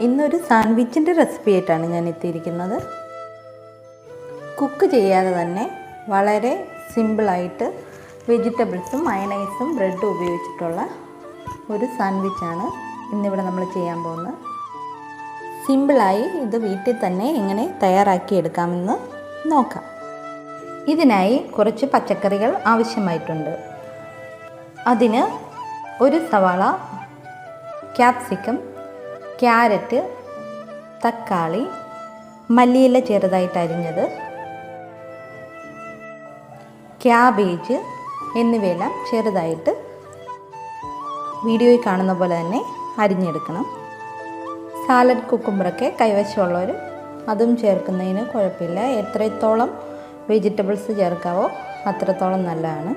ഇന്നൊരു സാൻഡ്വിച്ചിന്റെ റെസിപ്പി ആയിട്ടാണ് ഞാൻ എത്തിയിരിക്കുന്നത്. കുക്ക് ചെയ്യാതെ തന്നെ വളരെ സിമ്പിളായിട്ട് വെജിറ്റബിൾസും മയണൈസും ബ്രെഡും ഉപയോഗിച്ചിട്ടുള്ള ഒരു സാൻഡ്വിച്ചാണ് ഇന്നിവിടെ നമ്മൾ ചെയ്യാൻ പോകുന്നത്. സിമ്പിളായി ഇത് വീട്ടിൽ തന്നെ എങ്ങനെ തയ്യാറാക്കി എടുക്കാമെന്ന് നോക്കാം. ഇതിനായി കുറച്ച് പച്ചക്കറികൾ ആവശ്യമായിട്ടുണ്ട്. അതിന് ഒരു സവാള ക്യാപ്സിക്കം ക്യാരറ്റ് തക്കാളി മല്ലിയില ചെറുതായിട്ട് അരിഞ്ഞത് ക്യാബേജ് എന്നിവയെല്ലാം ചെറുതായിട്ട് വീഡിയോയിൽ കാണുന്ന പോലെ തന്നെ അരിഞ്ഞെടുക്കണം. സാലഡ് കുക്കുമ്പറൊക്കെ കൈവശമുള്ളവർ അതും ചേർക്കുന്നതിന് കുഴപ്പമില്ല. എത്രത്തോളം വെജിറ്റബിൾസ് ചേർക്കാവോ അത്രത്തോളം നല്ലതാണ്.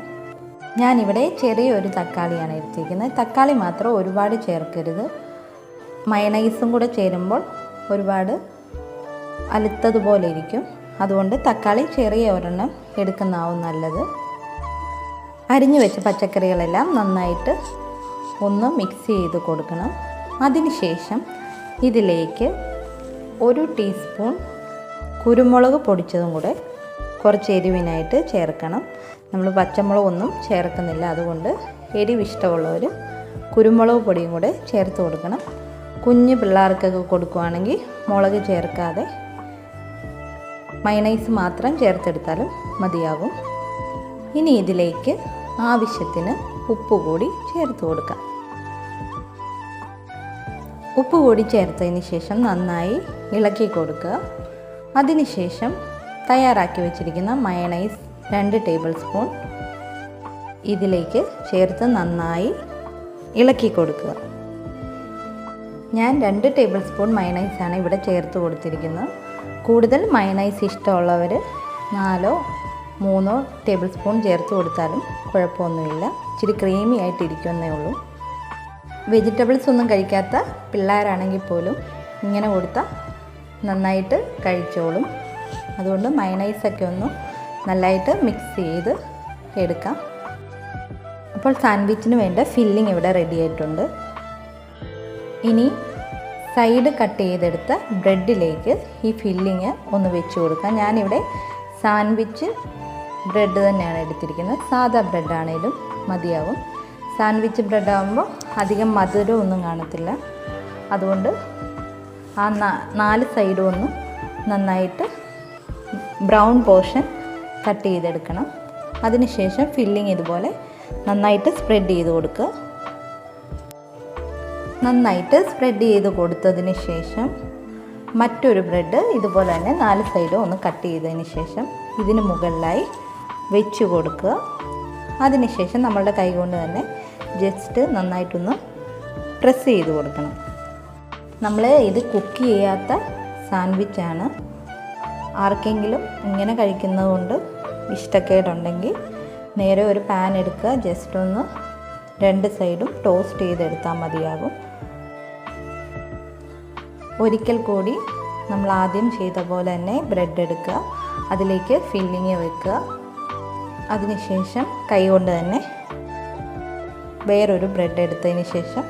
ഞാനിവിടെ ചെറിയൊരു തക്കാളിയാണ് എടുത്തിരിക്കുന്നത്. തക്കാളി മാത്രം ഒരുപാട് ചേർക്കരുത്. മയണൈസും കൂടെ ചേരുമ്പോൾ ഒരുപാട് അലുത്തതുപോലെ ഇരിക്കും. അതുകൊണ്ട് തക്കാളി ചെറിയ ഒരെണ്ണം എടുക്കുന്നതാവും നല്ലത്. അരിഞ്ഞു വെച്ച പച്ചക്കറികളെല്ലാം നന്നായിട്ട് ഒന്ന് മിക്സ് ചെയ്ത് കൊടുക്കണം. അതിനുശേഷം ഇതിലേക്ക് ഒരു ടീസ്പൂൺ കുരുമുളക് പൊടിച്ചതും കൂടെ കുറച്ച് എരിവിനായിട്ട് ചേർക്കണം. നമ്മൾ പച്ചമുളകൊന്നും ചേർക്കുന്നില്ല. അതുകൊണ്ട് എരിവ് ഇഷ്ടമുള്ളവർ കുരുമുളക് പൊടിയും കൂടെ ചേർത്ത് കൊടുക്കണം. കുഞ്ഞ് പിള്ളേർക്കൊക്കെ കൊടുക്കുകയാണെങ്കിൽ മുളക് ചേർക്കാതെ മൈനൈസ് മാത്രം ചേർത്തെടുത്താലും മതിയാകും ഇനി ഇതിലേക്ക് ആവശ്യത്തിന് ഉപ്പ് കൂടി ചേർത്ത് കൊടുക്കാം. ഉപ്പ് കൂടി ചേർത്തതിന് ശേഷം നന്നായി ഇളക്കി കൊടുക്കുക. അതിനുശേഷം തയ്യാറാക്കി വെച്ചിരിക്കുന്ന മയണൈസ് രണ്ട് ടേബിൾ സ്പൂൺ ഇതിലേക്ക് ചേർത്ത് നന്നായി ഇളക്കി കൊടുക്കുക. ഞാൻ രണ്ട് ടേബിൾ സ്പൂൺ മയണൈസാണ് ഇവിടെ ചേർത്ത് കൊടുത്തിരിക്കുന്നത്. കൂടുതൽ മയണൈസ് ഇഷ്ടമുള്ളവർ നാലോ മൂന്നോ ടേബിൾ സ്പൂൺ ചേർത്ത് കൊടുത്താലും കുഴപ്പമൊന്നുമില്ല. ഇച്ചിരി ക്രീമി ആയിട്ടിരിക്കുന്നേ ഉള്ളൂ. വെജിറ്റബിൾസ് ഒന്നും കഴിക്കാത്ത പിള്ളേരാണെങ്കിൽ പോലും ഇങ്ങനെ കൊടുത്താൽ നന്നായിട്ട് കഴിച്ചോളും. അതുകൊണ്ട് മയണൈസൊക്കെ ഒന്ന് നല്ലതായിട്ട് മിക്സ് ചെയ്ത് എടുക്കാം. അപ്പോൾ സാൻഡ്വിച്ചിന് വേണ്ട ഫില്ലിംഗ് ഇവിടെ റെഡി ആയിട്ടുണ്ട്. ഇനി സൈഡ് കട്ട് ചെയ്തെടുത്ത ബ്രെഡിലേക്ക് ഈ ഫില്ലിങ് ഒന്ന് വെച്ച് കൊടുക്കാം. ഞാനിവിടെ സാൻഡ്വിച്ച് ബ്രെഡ് തന്നെയാണ് എടുത്തിരിക്കുന്നത്. സാധാ ബ്രെഡാണേലും മതിയാവും. സാൻഡ്വിച്ച് ബ്രെഡ് ആകുമ്പോൾ അധികം മധുരം ഒന്നും കാണത്തില്ല. അതുകൊണ്ട് ആ നാല് സൈഡും ഒന്ന് നന്നായിട്ട് ബ്രൗൺ പോർഷൻ കട്ട് ചെയ്തെടുക്കണം. അതിനുശേഷം ഫില്ലിങ് ഇതുപോലെ നന്നായിട്ട് സ്പ്രെഡ് ചെയ്ത് കൊടുക്കുക. നന്നായിട്ട് സ്പ്രെഡ് ചെയ്ത് കൊടുത്തതിന് ശേഷം മറ്റൊരു ബ്രെഡ് ഇതുപോലെ തന്നെ നാല് സൈഡും ഒന്ന് കട്ട് ചെയ്തതിന് ശേഷം ഇതിന് മുകളിലായി വെച്ച് കൊടുക്കുക. അതിനുശേഷം നമ്മളുടെ കൈ കൊണ്ട് തന്നെ ജസ്റ്റ് നന്നായിട്ടൊന്ന് പ്രസ് ചെയ്ത് കൊടുക്കണം. നമ്മൾ ഇത് കുക്ക് ചെയ്യാത്ത സാൻഡ്വിച്ചാണ് ആർക്കെങ്കിലും ഇങ്ങനെ കഴിക്കുന്നത് കൊണ്ട് ഇഷ്ടക്കേടുണ്ടെങ്കിൽ നേരെ ഒരു പാൻ എടുക്കുക. ജസ്റ്റ് ഒന്ന് രണ്ട് സൈഡും ടോസ്റ്റ് ചെയ്തെടുത്താൽ മതിയാകും. ഒരിക്കൽ കൂടി നമ്മൾ ആദ്യം ചെയ്ത പോലെ തന്നെ ബ്രെഡ് എടുക്കുക. അതിലേക്ക് ഫില്ലിങ് വെക്കുക. അതിനുശേഷം കൈ കൊണ്ട് തന്നെ വേറൊരു ബ്രെഡ് എടുത്തതിന് ശേഷം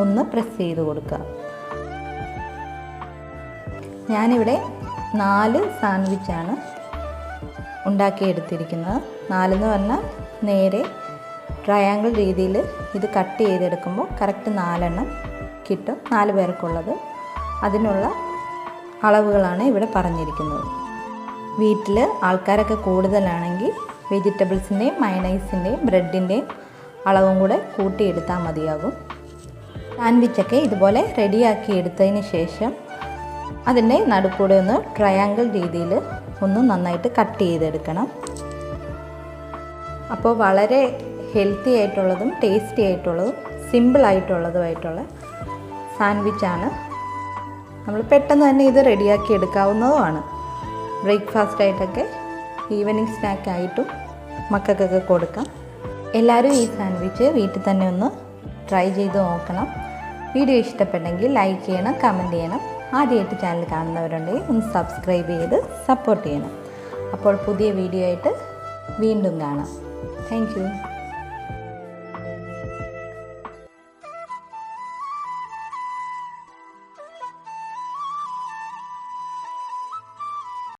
ഒന്ന് പ്രസ് ചെയ്ത് കൊടുക്കുക. ഞാനിവിടെ നാല് സാൻഡ്വിച്ചാണ് ഉണ്ടാക്കിയെടുത്തിരിക്കുന്നത്. നാലെന്ന് പറഞ്ഞാൽ നേരെ ട്രയാങ്കിൾ രീതിയിൽ ഇത് കട്ട് ചെയ്തെടുക്കുമ്പോൾ കറക്റ്റ് നാലെണ്ണം കിട്ടും. നാല് പേർക്കുള്ളത്. അതിനുള്ള അളവുകളാണ് ഇവിടെ പറഞ്ഞിരിക്കുന്നത്. വീട്ടിൽ ആൾക്കാരൊക്കെ കൂടുതലാണെങ്കിൽ വെജിറ്റബിൾസിന്റെയും മയണൈസിന്റെയും ബ്രെഡിന്റെയും അളവും കൂടെ കൂട്ടിയെടുത്താൽ മതിയാകും. സാൻഡ്വിച്ചൊക്കെ ഇതുപോലെ റെഡിയാക്കി എടുത്തതിന് ശേഷം അതിന്റെ നടുക്കൂടെ ഒന്ന് ട്രയാങ്കിൾ രീതിയിൽ ഒന്ന് നന്നായിട്ട് കട്ട് ചെയ്തെടുക്കണം. അപ്പോൾ വളരെ ഹെൽത്തി ആയിട്ടുള്ളതും ടേസ്റ്റി ആയിട്ടുള്ളതും സിമ്പിൾ ആയിട്ടുള്ളതുമായിട്ടുള്ള സാൻഡ്വിച്ചാണ്. നമ്മൾ പെട്ടെന്ന് തന്നെ ഇത് റെഡിയാക്കി എടുക്കാവുന്നതുമാണ്. ബ്രേക്ക്ഫാസ്റ്റ് ആയിട്ടൊക്കെ ഈവനിങ് സ്നാക്കായിട്ടും മക്കൾക്കൊക്കെ കൊടുക്കാം. എല്ലാവരും ഈ സാൻഡ്വിച്ച് വീട്ടിൽ തന്നെ ഒന്ന് ട്രൈ ചെയ്ത് നോക്കണം. വീഡിയോ ഇഷ്ടപ്പെട്ടെങ്കിൽ ലൈക്ക് ചെയ്യണം കമന്റ് ചെയ്യണം. ആദ്യമായിട്ട് ചാനൽ കാണുന്നവരുണ്ടെങ്കിൽ ഒന്ന് സബ്സ്ക്രൈബ് ചെയ്ത് സപ്പോർട്ട് ചെയ്യണം. അപ്പോൾ പുതിയ വീഡിയോ ആയിട്ട് വീണ്ടും കാണാം. താങ്ക്